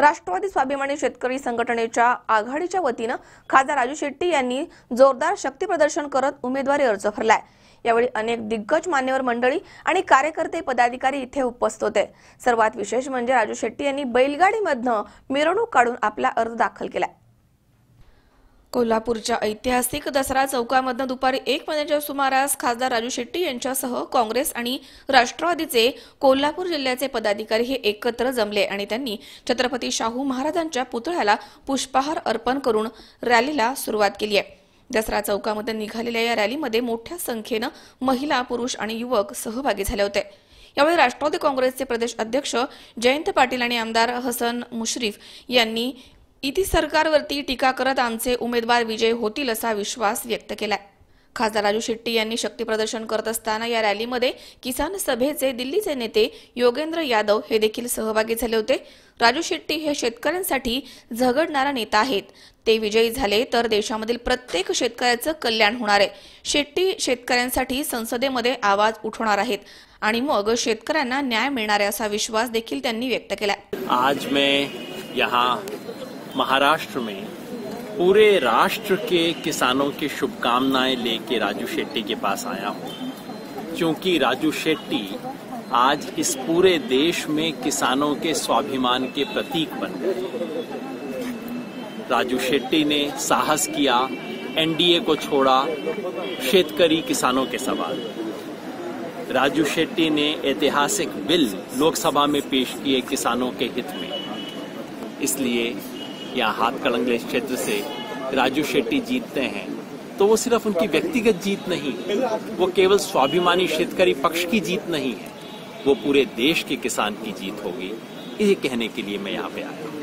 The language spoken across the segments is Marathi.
राष्ट्रवादी स्वाभिमानी शेतकरी संघटनेच्या आघाडीच्या वतीनं खासदार राजू शेट्टी यांनी जोरदार शक्ती प्रदर्शन करत उमेदवारी अर्ज भरलाय. यावेळी अनेक दिग्गज मान्यवर मंडळी आणि कार्यकर्ते पदाधिकारी इथे उपस्थित होते. सर्वात विशेष म्हणजे राजू शेट्टी यांनी बैलगाडीमधनं मिरवणूक काढून आपला अर्ज दाखल केलाय. कोल्हापूरच्या ऐतिहासिक दसरा चौकामधनं दुपारी एक वाजेच्या सुमारास खासदार राजू शेट्टी यांच्यासह काँग्रेस आणि राष्ट्रवादीचे कोल्हापूर जिल्ह्याचे पदाधिकारी हे एकत्र जमले आणि त्यांनी छत्रपती शाहू महाराजांच्या पुतळ्याला पुष्पहार अर्पण करून रॅलीला सुरुवात केली आहे. दसरा चौकामध्ये निघालेल्या या रॅलीमध्ये मोठ्या संख्येनं महिला पुरुष आणि युवक सहभागी झाले होते. यावेळी राष्ट्रवादी काँग्रेसचे प्रदेश अध्यक्ष जयंत पाटील आणि आमदार हसन मुश्रीफ यांनी इति सरकारवरती टीका करत आमचे उमेदवार विजय होतील असा विश्वास व्यक्त केलाय. खासदार राजू शेट्टी यांनी शक्तीप्रदर्शन करत असताना या रॅलीमध्ये किसान सभेचे दिल्लीचे नेते योगेंद्र यादव हे देखील सहभागी झाले होते. राजू शेट्टी हे शेतकऱ्यांसाठी झगडणारा नेता आहेत. ते विजयी झाले तर देशामधील प्रत्येक शेतकऱ्याचं कल्याण होणार आहे. शेट्टी शेतकऱ्यांसाठी संसदेमध्ये आवाज उठवणार आहेत आणि मग शेतकऱ्यांना न्याय मिळणार आहे असा विश्वास देखील त्यांनी व्यक्त केला आज मैं यहाँ महाराष्ट्र में पूरे राष्ट्र के किसानों की शुभकामनाएँ लेके राजू शेट्टी के पास आया हूँ। क्योंकि राजू शेट्टी आज इस पूरे देश में किसानों के स्वाभिमान के प्रतीक बन गए। राजू शेट्टी ने साहस किया, एनडीए को छोड़ा, शेतकरी किसानों के सवाल। राजू शेट्टी ने ऐतिहासिक बिल लोकसभा में पेश किए किसानों के हित में। इसलिए यहाँ हाथ कड़ंगले क्षेत्र से राजू शेट्टी जीतते हैं तो वो सिर्फ़ उनकी व्यक्तिगत जीत नहीं वो केवल स्वाभिमानी शेतकारी पक्ष की जीत नहीं है वो पूरे देश के किसान की जीत होगी ये कहने के लिए मैं यहाँ पे आया हूँ।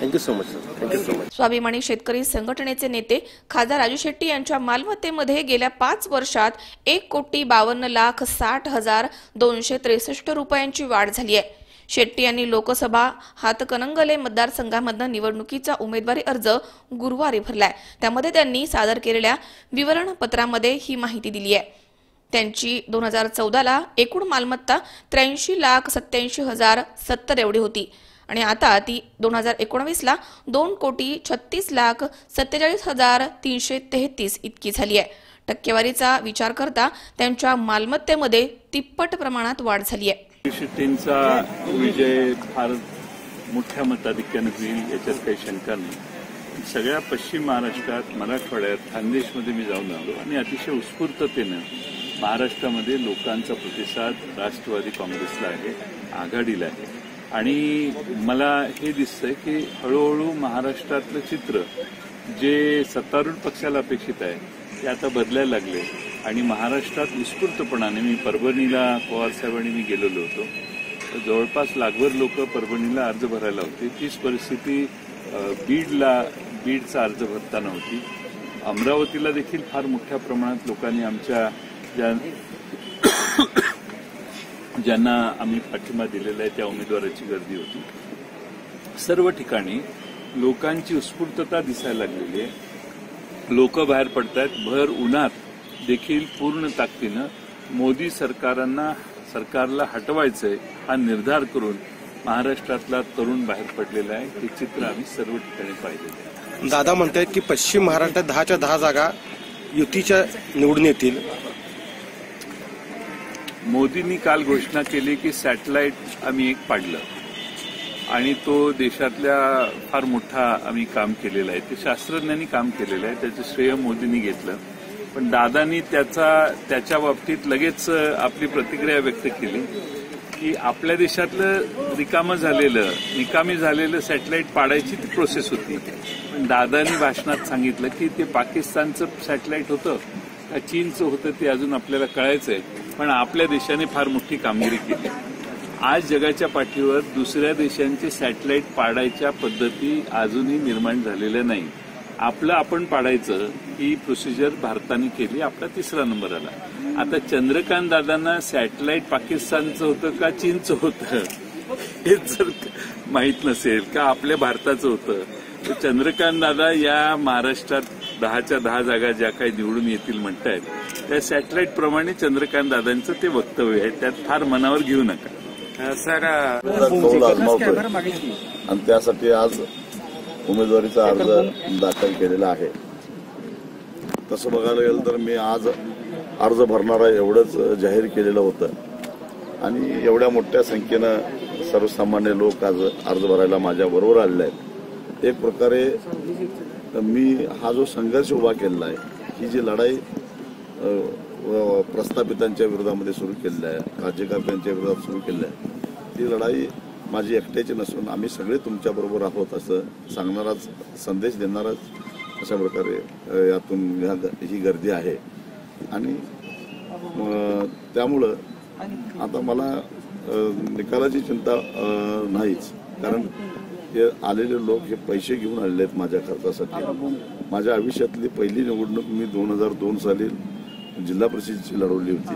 Thank you so much sir thank you so much स्वाभिमानी शेतकरी संघटनेचे नेते खासदार राजू शेट्टी यांच्या मालमत्तेमध्ये गेल्या पाच वर्षात एक कोटी बावन्न लाख साठ हज़ार दोनशे त्रेसष्ट रुपयांची वाढ झाली आहे. शेट्टी यांनी लोकसभा हातकणंगले मतदारसंघामधनं निवडणुकीचा उमेदवारी अर्ज गुरुवारी भरलाय. त्यामध्ये त्यांनी सादर केलेल्या विवरणपत्रामध्ये ही माहिती दिली आहे. त्यांची दोन हजार चौदाला एकूण मालमत्ता त्र्याऐंशी लाख सत्याऐंशी हजार सत्तर एवढी होती. आणि आता ती दोन हजार एकोणवीसला दोन कोटी छत्तीस लाख सत्तेचाळीस हजार तीनशे तेहतीस इतकी झाली आहे. टक्केवारीचा विचार करता त्यांच्या मालमत्तेमध्ये तिप्पट प्रमाणात वाढ झाली आहे. शेट्टींचा विजय फार मोठ्या मताधिक्यानं होईल याच्यात काही शंका नाही. सगळ्या पश्चिम महाराष्ट्रात मराठवाड्यात खानदेशमध्ये मी जाऊन आलो आणि अतिशय उत्स्फूर्ततेनं महाराष्ट्रामध्ये लोकांचा प्रतिसाद राष्ट्रवादी काँग्रेसला आहे आघाडीला आहे. आणि मला हे दिसतंय की हळूहळू महाराष्ट्रातलं चित्र जे सत्तारूढ पक्षाला अपेक्षित आहे ते आता बदलायला लागले. आणि महाराष्ट्रात उत्स्फूर्तपणाने मी परभणीला पवार साहेबांनी मी गेलेलो होतो. तर जवळपास लागभर लोक परभणीला अर्ज भरायला होते. तीच परिस्थिती बीडला बीडचा अर्ज भरताना होती. अमरावतीला देखील फार मोठ्या प्रमाणात लोकांनी आमच्या ज्या ज्यांना आम्ही पाठिंबा दिलेला आहे त्या उमेदवाराची गर्दी होती. सर्व ठिकाणी लोकांची उत्स्फूर्तता दिसायला लागलेली आहे. लोक बाहेर पडतायत. भर उन्हात देखील पूर्ण ताकदीनं मोदी सरकारांना सरकारला हटवायचंय हा निर्धार करून महाराष्ट्रातला तरुण बाहेर पडलेला आहे. हे चित्र आम्ही सर्व ठिकाणी पाहिलेलं आहे. दादा म्हणतायत की पश्चिम महाराष्ट्रात दहाच्या दहा जागा युतीच्या निवडून येतील. मोदींनी काल घोषणा केली की सॅटेलाइट आम्ही एक पाडलं. आणि तो देशातल्या फार मोठा आम्ही काम केलेलं आहे. ते शास्त्रज्ञांनी काम केलेलं आहे. त्याचं श्रेय मोदींनी घेतलं. पण दादानी त्याचा त्याच्या बाबतीत लगेच आपली प्रतिक्रिया व्यक्त केली की आपल्या देशातलं रिकामं झालेलं निकामी झालेलं सॅटेलाइट पाडायची ती प्रोसेस होती. पण दादानी भाषणात सांगितलं की ते पाकिस्तानचं सॅटेलाइट होतं का चीनचं होतं ते अजून आपल्याला कळायचंय. पण आपल्या देशाने फार मोठी कामगिरी केली. आज जगाच्या पाठीवर दुसऱ्या देशांचे सॅटेलाइट पाडायच्या पद्धती अजूनही निर्माण झालेल्या नाही आपलं आपण पाडायचं ही प्रोसिजर भारताने केली. आपला तिसरा नंबर आला. आता चंद्रकांत दादांना सॅटेलाइट पाकिस्तानचं होतं का चीनचं होतं? हे जर माहीत नसेल का आपल्या भारताचं होतं? तर चंद्रकांत दादा या महाराष्ट्रात दहाच्या दहा जागा ज्या काही निवडून येतील म्हणतायत त्या सॅटेलाइट प्रमाणे चंद्रकांत दादांचं ते वक्तव्य आहे. त्यात फार मनावर घेऊ नका. सर आणि त्यासाठी आज उमेदवारीचा अर्ज दाखल केलेला आहे. तसं बघायला गेलं तर मी आज अर्ज भरणारा एवढंच जाहीर केलेलं होतं. आणि एवढ्या मोठ्या संख्येनं सर्वसामान्य लोक आज अर्ज भरायला माझ्या बरोबर आलेले आहेत. एक प्रकारे मी हा जो संघर्ष उभा केलेला आहे ही जी लढाई प्रस्थापितांच्या विरोधामध्ये सुरू केलेली आहे राज्यकर्त्यांच्या विरोधात सुरू केलेली आहे ती लढाई माझी एकट्याची नसून आम्ही सगळे तुमच्याबरोबर आहोत असं सांगणाराच संदेश देणाराच अशा प्रकारे यातून ह्या ही गर्दी आहे. आणि त्यामुळं आता मला निकालाची चिंता नाहीच. कारण हे आलेले लोक हे पैसे घेऊन आलेले आहेत माझ्या खर्चासाठी. माझ्या आयुष्यातली पहिली निवडणूक मी दोन हजार दोन साली जिल्हा परिषदेची लढवली होती.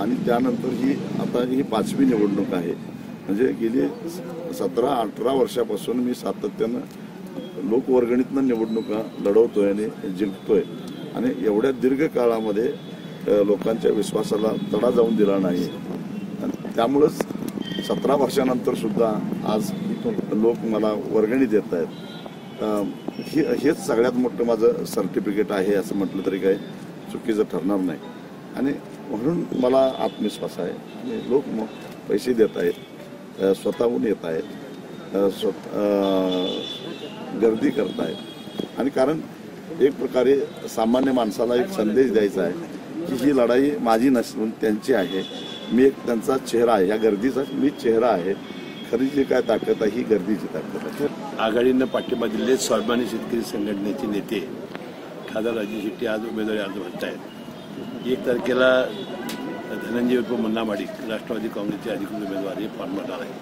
आणि त्यानंतर ही आता ही पाचवी निवडणूक आहे. म्हणजे गेली सतरा अठरा वर्षापासून मी सातत्यानं लोकवर्गणीतनं निवडणुका लढवतोय आणि जिंकतोय. आणि एवढ्या दीर्घ काळामध्ये लोकांच्या विश्वासाला तडा जाऊन दिला नाही. त्यामुळंच सतरा वर्षानंतर सुद्धा आज लोक मला वर्गणी देत आहेत. हे हेच सगळ्यात मोठं माझं सर्टिफिकेट आहे असं म्हटलं तरी काही चुकीचं ठरणार नाही. आणि म्हणून मला आत्मविश्वास आहे. आणि लोक मग पैसे देत आहेत. स्वतःहून येत आहेत. स्वत गर्दी करत आहेत. आणि कारण एक प्रकारे सामान्य माणसाला एक संदेश द्यायचा आहे की ही लढाई माझी नसून त्यांची आहे. मी एक त्यांचा चेहरा आहे. या गर्दीचा मी चेहरा आहे. खरी जी काय ताकद आहे ही गर्दीची ताकद आहे. आघाडीनं पाठिंबा दिलेले स्वाभिमानी शेतकरी संघटनेचे नेते खासदार राजू शेट्टी आज उमेदवारी अर्ज भरत आहेत एक तारखेला धनंजय उर्फ मुन्ना माडिक राष्ट्रवादी काँग्रेसचे अधिकृत उमेदवार हे फॉर्म भरणार आहे.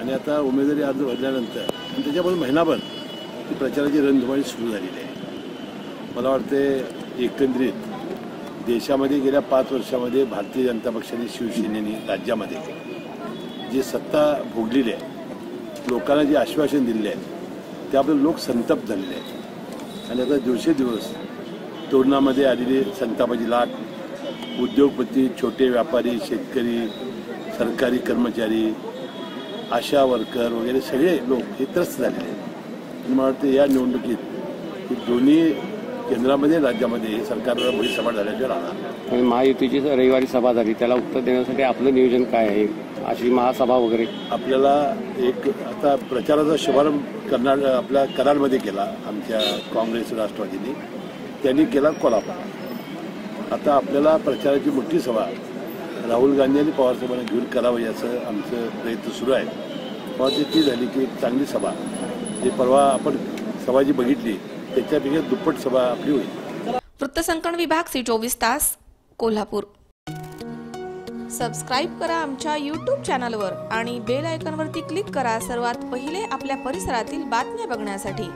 आणि आता उमेदवारी अर्ज भरल्यानंतर आणि त्याच्यापासून महिनाभर ही प्रचाराची रणधुमाळी सुरू झालेली आहे. मला वाटते एकंदरीत देशामध्ये गेल्या पाच वर्षामध्ये भारतीय जनता पक्षाने शिवसेनेने राज्यामध्ये जी सत्ता भोगलेली आहे लोकांना जे आश्वासन दिलेले आहे त्याबद्दल लोक संतप्त झालेले आहेत. आणि आता दिवसेदिवस तोरणामध्ये आलेली संतापाची लाट उद्योगपती छोटे व्यापारी शेतकरी सरकारी कर्मचारी आशा वर्कर वगैरे सगळे लोक हे त्रस्त झालेले आहेत. मला वाटतं या निवडणुकीत ही दोन्ही केंद्रामध्ये राज्यामध्ये सरकारला भुईसपाट झाल्याशिवाय राहणार महायुतीची रविवारी सभा झाली. त्याला उत्तर देण्यासाठी आपलं नियोजन काय आहे? अशी महासभा वगैरे? आपल्याला एक आता प्रचाराचा शुभारंभ करणार आपल्या कराडमध्ये केला आमच्या काँग्रेस राष्ट्रवादीने. त्यांनी केला कोल्हापूर. आता आपल्याला प्रचाराची मोठी सभा राहुल गांधी आणि पवारसाहेबांना घेऊन करावं याचं आमचं प्रयत्न सुरू आहे. पवार ती झाली की एक चांगली सभा. जी परवा आपण सभा जी बघितली त्याच्यापेक्षा दुप्पट सभा आपली होईल. वृत्तसंकलन विभाग सी चोवीस तास कोल्हापूर. सबस्क्राईब करा आमच्या यूट्यूब चॅनलवर आणि बेल आयकॉनवरती क्लिक करा. सर्वात पहिले आपल्या परिसरातील बातम्या बघण्यासाठी.